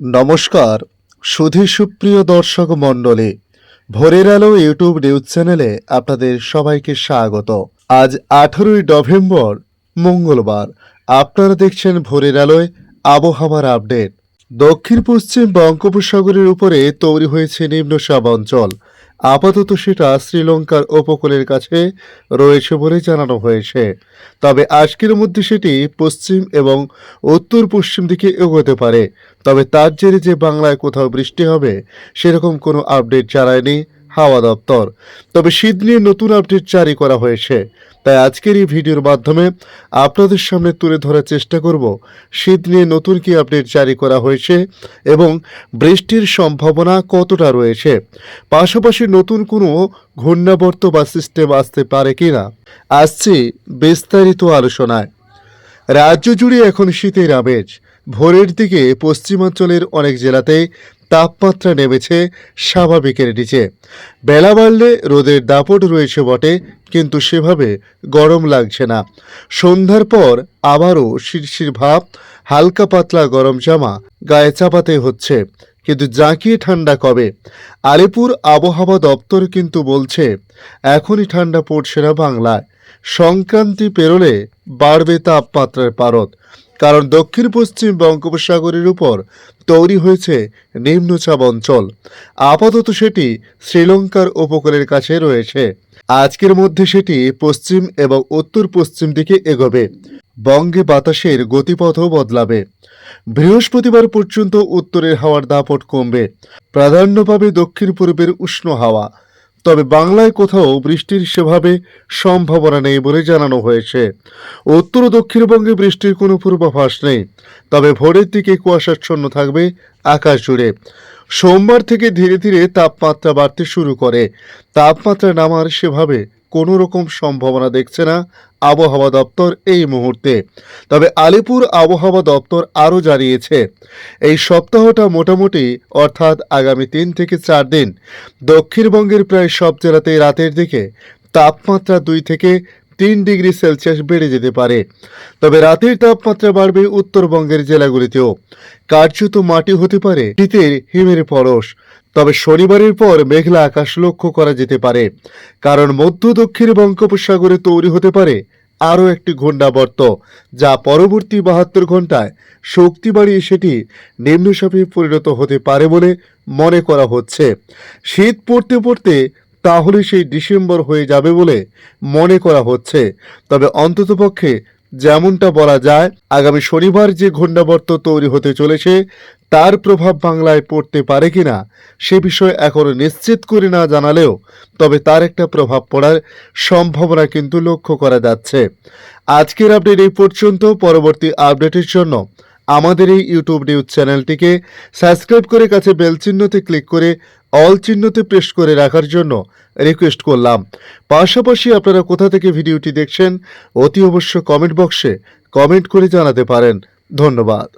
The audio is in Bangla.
নমস্কার, সুধী সুপ্রিয় দর্শক মণ্ডলী, ভোরের আলো ইউটিউব নিউজ চ্যানেলে আপনাদের সবাইকে স্বাগত। আজ আঠারোই নভেম্বর, মঙ্গলবার, আপনারা দেখছেন ভোরের আলোয় আবহাওয়ার আপডেট। দক্ষিণ পশ্চিম বঙ্গোপসাগরের উপরে তৈরি হয়েছে নিম্নচাপ অঞ্চল। আপাতত সেটা শ্রীলঙ্কার উপকূলের কাছে রয়েছে বলে জানানো হয়েছে। তবে আজকের মধ্যে সেটি পশ্চিম এবং উত্তর পশ্চিম দিকে এগোতে পারে। তবে তার জেরে যে বাংলায় কোথাও বৃষ্টি হবে, সেরকম কোনো আপডেট জানায়নি হাওয়া দপ্তর। তবে শীত নিয়ে নতুন আপডেট জারি করা হয়েছে। তাই আজকের এই ভিডিওর মাধ্যমে আপনাদের সামনে তুলে ধরার চেষ্টা করব, শীত নিয়ে নতুন কি আপডেট জারি করা হয়েছে এবং বৃষ্টির সম্ভাবনা কতটা রয়েছে। পাশাপাশি নতুন কোনো ঘূর্ণাবর্ত বা সিস্টেম আসতে পারে কিনা, আসছি বিস্তারিত আলোচনায়। রাজ্য জুড়ে এখন শীতের আমেজ। ভোরের দিকে পশ্চিমাঞ্চলের অনেক জেলাতে তাপমাত্রা নেমেছে স্বাভাবিকের নিচে। বেলা বাড়লে রোদের দাপট রয়েছে বটে, কিন্তু সেভাবে গরম লাগছে না। সন্ধ্যার পর আবারও শিরশির ভাব, হালকা পাতলা গরম জামা গায়ে চাপাতে হচ্ছে, কিন্তু জাঁকিয়ে ঠান্ডা কবে? আলিপুর আবহাওয়া দপ্তর কিন্তু বলছে, এখনই ঠান্ডা পড়ছে না বাংলায়। সংক্রান্তি পেরোলে বাড়বে তাপমাত্রার পারদ। কারণ দক্ষিণ পশ্চিম বঙ্গোপসাগরের উপর তৈরি হয়েছে নিম্নচাপ অঞ্চল। আপাতত সেটি শ্রীলঙ্কার উপকূলের কাছে রয়েছে। আজকের মধ্যে সেটি পশ্চিম এবং উত্তর পশ্চিম দিকে এগোবে। বঙ্গে বাতাসের গতিপথও বদলাবে। বৃহস্পতিবার পর্যন্ত উত্তরের হাওয়ার দাপট কমবে। প্রাধান্য পাবে দক্ষিণ পূর্বের উষ্ণ হাওয়া তবে বাংলায় কোথাও বৃষ্টির সেভাবে সম্ভাবনা নেই বলে জানানো হয়েছে। উত্তর ও দক্ষিণবঙ্গে বৃষ্টির কোনো পূর্বাভাস নেই। তবে ভোরের দিকে কুয়াশাচ্ছন্ন থাকবে আকাশ জুড়ে। সোমবার থেকে ধীরে ধীরে তাপমাত্রা বাড়তে শুরু করে। তাপমাত্রা নামার সেভাবে কোনো রকম সম্ভাবনা দেখছে না আবহাওয়া দপ্তর এই মুহূর্তে। তবে আলিপুর আবহাওয়া দপ্তর আরও জানিয়েছে, এই সপ্তাহটা মোটামুটি, অর্থাৎ আগামী তিন থেকে চার দিন, দক্ষিণবঙ্গের প্রায় সব জেলাতে রাতের দিকে তাপমাত্রা দুই থেকে তিন ডিগ্রি সেলসিয়াস বেড়ে যেতে পারে। তবে রাতের তাপমাত্রা বাড়বে উত্তরবঙ্গের জেলাগুলিতেও। কার্যত মাটি হতে পারে শীতের হিমের পরশ। তবে শনিবারের পর মেঘলা আকাশ লক্ষ্য করা যেতে পারে, কারণ মধ্য দক্ষিণ বঙ্গোপসাগরে তৈরি হতে পারে আরও একটি ঘূর্ণাবর্ত, যা পরবর্তী বাহাত্তর ঘন্টায় শক্তি বাড়িয়ে সেটি নিম্নচাপে পরিণত হতে পারে বলে মনে করা হচ্ছে। শীত পড়তে পড়তে তাহলে সেই ডিসেম্বর হয়ে যাবে বলে মনে করা হচ্ছে। তবে অন্ততপক্ষে যেমনটা বলা যায়, আগামী শনিবার যে ঘূর্ণাবর্ত তৈরি হতে চলেছে তার প্রভাব বাংলায় পড়তে পারে কিনা সে বিষয়ে এখনও নিশ্চিত করে না জানালেও, তবে তার একটা প্রভাব পড়ার সম্ভাবনা কিন্তু লক্ষ্য করা যাচ্ছে। আজকের আপডেট এই পর্যন্ত। পরবর্তী আপডেটের জন্য আমাদের এই ইউটিউব নিউজ চ্যানেলটিকে সাবস্ক্রাইব করে কাছে বেল চিহ্নতে ক্লিক করে অল চিহ্নতে প্রেস করে রাখার জন্য রিকোয়েস্ট করলাম। পাশাপাশি আপনারা কোথা থেকে ভিডিওটি দেখছেন, অতি অবশ্য কমেন্ট বক্সে কমেন্ট করে জানাতে পারেন। ধন্যবাদ।